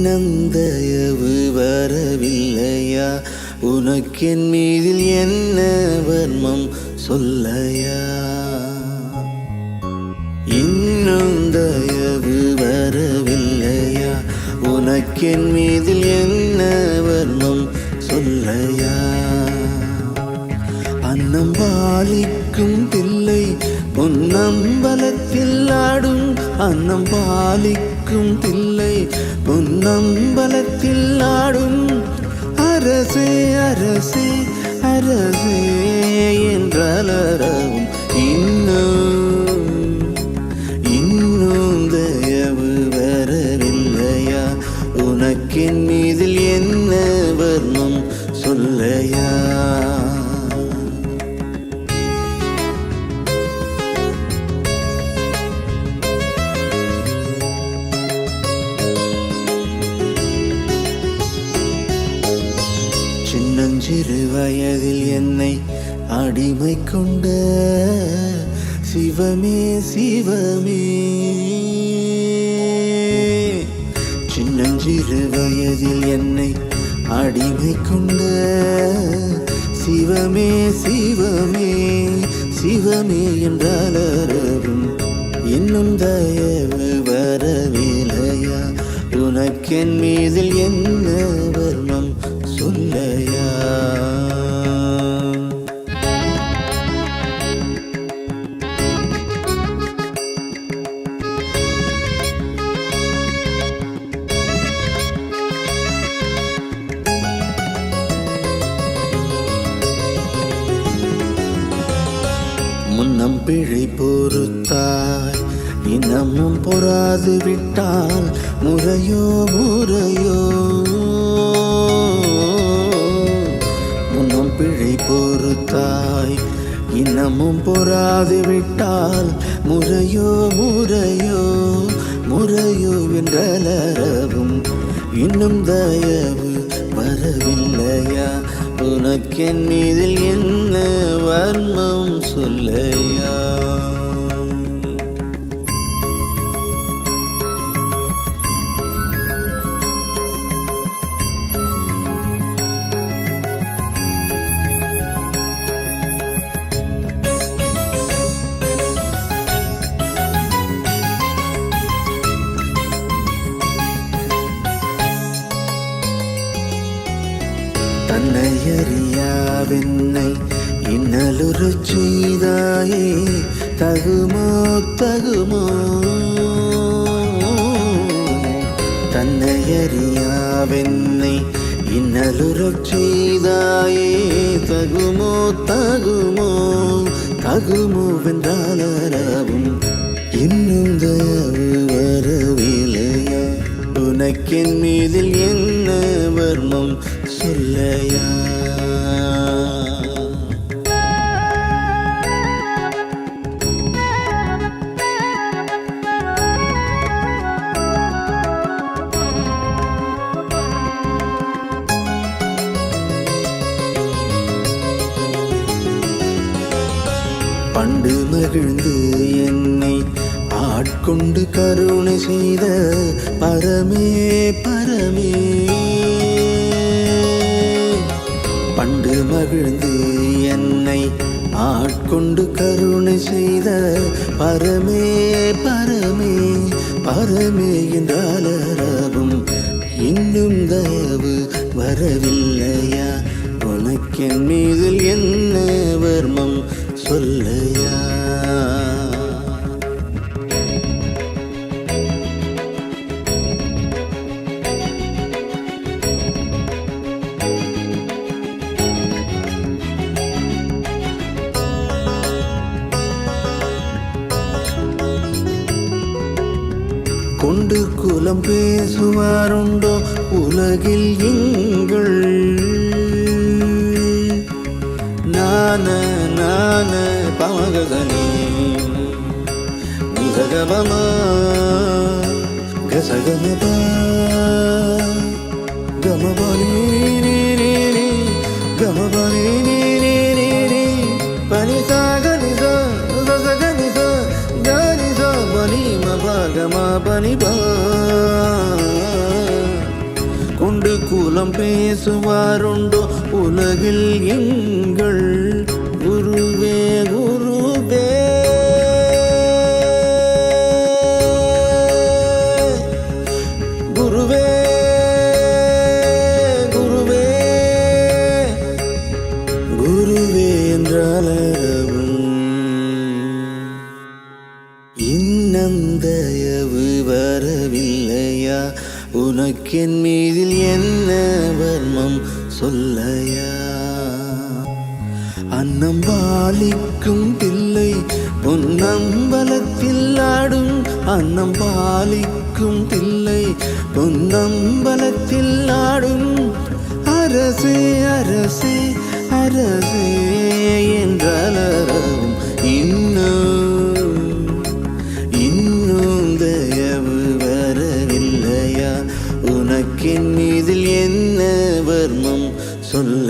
இன்னந்தயவு வரவில்லையா? உனக்கென் மீதில் என்ன வர்மம் சொல்லையா? இன்னும் தயவு வரவில்லையா? உனக்கென் மீதில் என்ன வர்மம் சொல்லையா? அன்னம் பாலிக்கும் பிள்ளை பொன்னம்பலத்தில் ஆடும் அன்னம் பாலிக்கும் பிள்ளை பொன்னம்பலத்தில் நாடும் அரசே அரசே அரசே என்றலரவும் வயதில் என்னை அடிமை கொண்ட சிவமே சிவமே. சின்னஞ்சிறு வயதில் என்னை அடிமை கொண்ட சிவமே சிவமே. சிவமே என்றால் என்றாலும் இன்னும் தயவு வரவில்லையா? உனக்கென் மீதில் என்ன வர்ணம் முன்னம் பிழை பொறுத்தாய். இன்னமும் பொறாது விட்டால் முறையோ முறையோ. முன்னம் பிழை பொறுத்தாய். இன்னமும் பொறாது விட்டால் முறையோ முறையோ. முறையோ என்றலரவும் இன்னும் தயவு வரவில்லையா? உனக்கென் மீதில் என்ன வர்மம் சொல்லையா? தன்னை அறியாவென்னை இன்னலுறு செய்தாயே தகுமோ தகுமோ. தன்னை அறியாவென்னை இன்னலுறு செய்தாயே தகுமோ தகுமோ. தகுமோ வென்றாலும் இன்னும் தயவு வரவில்லையா உனக்கென் மீதில் என்ன வர்மம் சொல்லையா? பண்டு மகிழ்ந்து என்னை ஆட்கொண்டு கருணை செய்த பரமே பரமே. பண்டு மகிழ்ந்து என்னை ஆட்கொண்டு கருணை செய்த பரமே பரமே. பரமே என்றாலும் இன்னும் தயவு வரவில்லையா? உனக்கென் மீதில் என்ன வர்மம் சொல்லையா? கொண்டு குலம் பேசுவாருண்டோ உலகில் எங்கள். நான நான பமகதனே நிசகமமா கசகமபா உள்ளம் பேசுவாருண்டோ? உலகில் எங்கள் குருவே குருவே. குருவே குருவே. குருவே என்றாலும் இன்னந்த உனக்கென் மீதில் என்ன வர்மம் சொல்லையா? அன்னம் பாலிக்கும் தில்லை பொன்னம்பலத்தில் ஆடும் அன்னம் பாலிக்கும் தில்லை பொன்னம்பலத்தில் ஆடும் அரசே அரசே அரசே. உனக்கென் மீதில் என்ன வர்மம்? சொல்ல